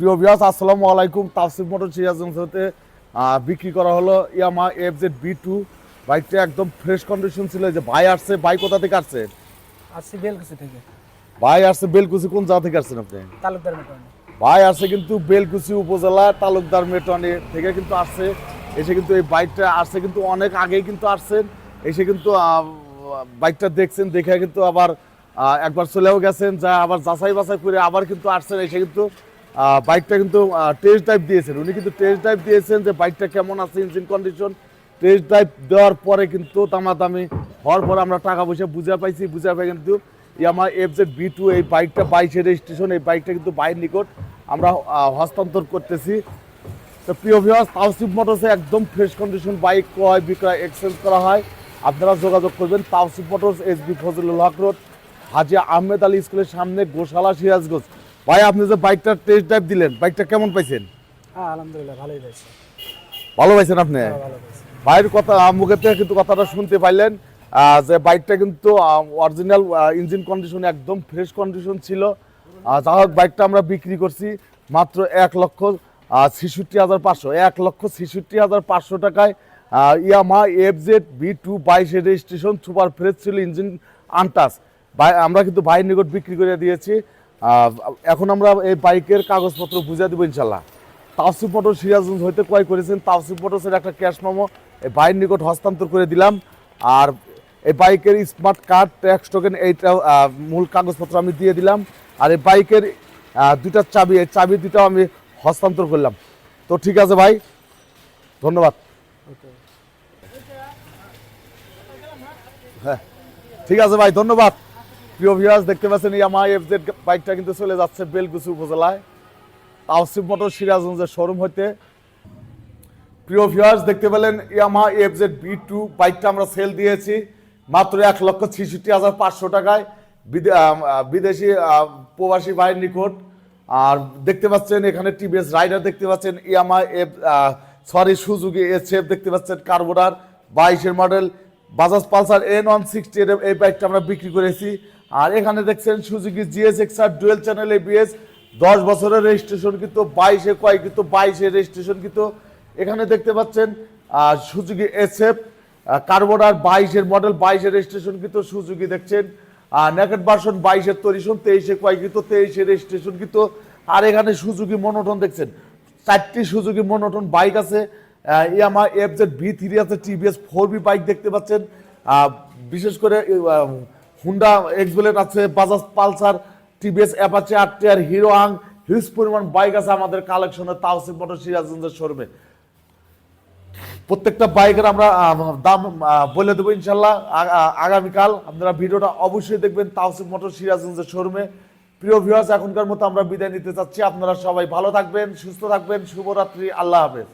প্রিয় বিয়াস আসসালামু আলাইকুম। তাফসিফ মোটর সিরাজগঞ্জ হতে বিক্রি করা হলো Yamaha F Z V two. বাইকটা একদম ফ্রেশ কন্ডিশন ছিল। যে ভাই আসছে ভাই কোথা থেকে আসছে? আসছি বেলকুচি থেকে। ভাই আসছে বেলকুচি কোন জায়গা থেকে আসছেন আপনি? তালুকদার মেট্রো ভাই আসছে কিন্তু বেলকুচি উপজেলা তালুকদার মেটনে থেকে কিন্তু আসছে। এসে কিন্তু এই বাইকটা আসছে কিন্তু অনেক আগেই কিন্তু আসছেন এসে কিন্তু বাইকটা দেখছেন দেখে কিন্তু আবার একবার চলেও গেছেন যা আবার যাচাই বাছাই করে আবার কিন্তু আসছেন। এসে কিন্তু বাইকটা কিন্তু টেস্ট ড্রাইভ দিয়েছেন। উনি কিন্তু টেস্ট ড্রাইভ দিয়েছেন যে বাইকটা কেমন আছে ইঞ্জিন কন্ডিশন টেস্ট ড্রাইভ দেওয়ার পরে কিন্তু দামাদামি হওয়ার পরে আমরা টাকা পয়সা বুঝে পাইছি, বুঝে পাই কিন্তু Yamaha F Z V two এই বাইকটা বাইশের রেজিস্ট্রেশন এই বাইকটা কিন্তু বাইরের নিকট আমরা হস্তান্তর করতেছি। তো প্রিয় ভিউয়ার্স তাওসিফ মোটরসে একদম ফ্রেশ কন্ডিশন বাইক ক্রয়, বিক্রয় এক্সচেঞ্জ করা হয়। আপনারা যোগাযোগ করবেন Tawsif motors S B Fazlul Haque road Haji Ahmed Ali স্কুলের সামনে গোশালা সিরাজগঞ্জ। ভাই আপনি যে বাইকটার টেস্ট ড্রাইভ দিলেন বাইকটা কেমন পাইছেন? আলহামদুলিল্লাহ ভালোই পেয়েছি ভালো পাইছেন আপনি? হ্যাঁ, ভাইয়ের কথা মুখের থেকে কিন্তু কথাটা শুনতে পাইলেন। যে বাইকটা কিন্তু অরিজিনাল ইঞ্জিন কন্ডিশন একদম ফ্রেশ কন্ডিশন ছিল। যা হোক বাইকটা আমরা বিক্রি করছি মাত্র এক লক্ষ ছেষট্টি হাজার পাঁচশো। এক লক্ষ ছেষট্টি হাজার পাঁচশো টাকায় Yamaha F Z B two বাইশের রেজিস্ট্রেশন সুপার ফ্রেশ ছিল ইঞ্জিন আনটাস ভাই আমরা কিন্তু ভাইয়ের নিকট বিক্রি করে দিয়েছি। এখন আমরা এই বাইকের কাগজপত্র বুঝে দেবো ইনশাল্লাহ তাওসিফ মোটর সিরাজগঞ্জ হইতে ক্রয় করেছেন, তাওসিফ মোটরসের একটা ক্যাশ মেমো। এই বাইর নিকট হস্তান্তর করে দিলাম। আর এই বাইকের স্মার্ট কার্ড, ট্যাক্স টোকেন, এইটা মূল কাগজপত্র আমি দিয়ে দিলাম। আর এই বাইকের দুইটা চাবি, এই চাবি দুটাও আমি হস্তান্তর করলাম। তো ঠিক আছে ভাই, ধন্যবাদ। হ্যাঁ ঠিক আছে ভাই, ধন্যবাদ। প্রিয় ভিউয়ার্স দেখতে পাচ্ছেন ইয়ামা এফ জেড বাইকটা কিন্তু চলে যাচ্ছে বেলকুচি উপজেলায়। তাওসিফ মোটর সিরাজগঞ্জের শোরুম হইতে। প্রিয় ভিউয়ার্স দেখতে পেলেন Yamaha F Z V two বাইকটা আমরা সেল দিয়েছি, মাত্র এক লক্ষ ছিষট্টি হাজার পাঁচশো টাকায়। বিদেশি প্রবাসী ভাইয়ের নিকট। আর দেখতে পাচ্ছেন এখানে টিভিএস রাইডার দেখতে পাচ্ছেন Yamaha F sorry Suzuki S F দেখতে পাচ্ছেন কার্বোডার বাইশের model Bajaj Pulsar N one sixty এই বাইকটা আমরা বিক্রি করেছি। আর এখানে দেখছেন Suzuki Gixxer dual channel ABS দশ বছরের রেজিস্ট্রেশন কিন্তু, বাইশে কয় কিন্তু, বাইশে রেজিস্ট্রেশন কিন্তু। এখানে দেখতে পাচ্ছেন সুজুকি এসএফ কার্বোডার বাইশের মডেল বাইশের রেজিস্ট্রেশন কিন্তু সুজুকি দেখছেন। নেকেট ভার্সন বাইশের তৈরিশন তেইশে কয় কিন্তু, তেইশে রেজিস্ট্রেশন কিন্তু। আর এখানে সুজুকি মনোটন দেখছেন, চারটি সুজুকি মনোটন বাইক আছে Yamaha F Z V three আছে টিভিএস ফোর বি বাইক দেখতে পাচ্ছেন। বিশেষ করে হুন্ডা এক্সবেলেট আছে বাজাজ পালসার টিভিএস অ্যাপাচে আর হিরো আং হিউজ পরিমাণ বাইক আছে আমাদের কালেকশনে তাওসিফ মোটর সিরাজগঞ্জের শোরুমে প্রত্যেকটা বাইকের আমরা দাম বলে দেবো ইনশাল্লাহ আগামীকাল। আপনারা ভিডিওটা অবশ্যই দেখবেন তাওসিফ মোটর সিরাজগঞ্জের শোরুমে প্রিয় ভিউয়ার্স এখনকার মতো আমরা বিদায় নিতে চাচ্ছি। আপনারা সবাই ভালো থাকবেন, সুস্থ থাকবেন, শুভরাত্রি, আল্লাহ হাফেজ।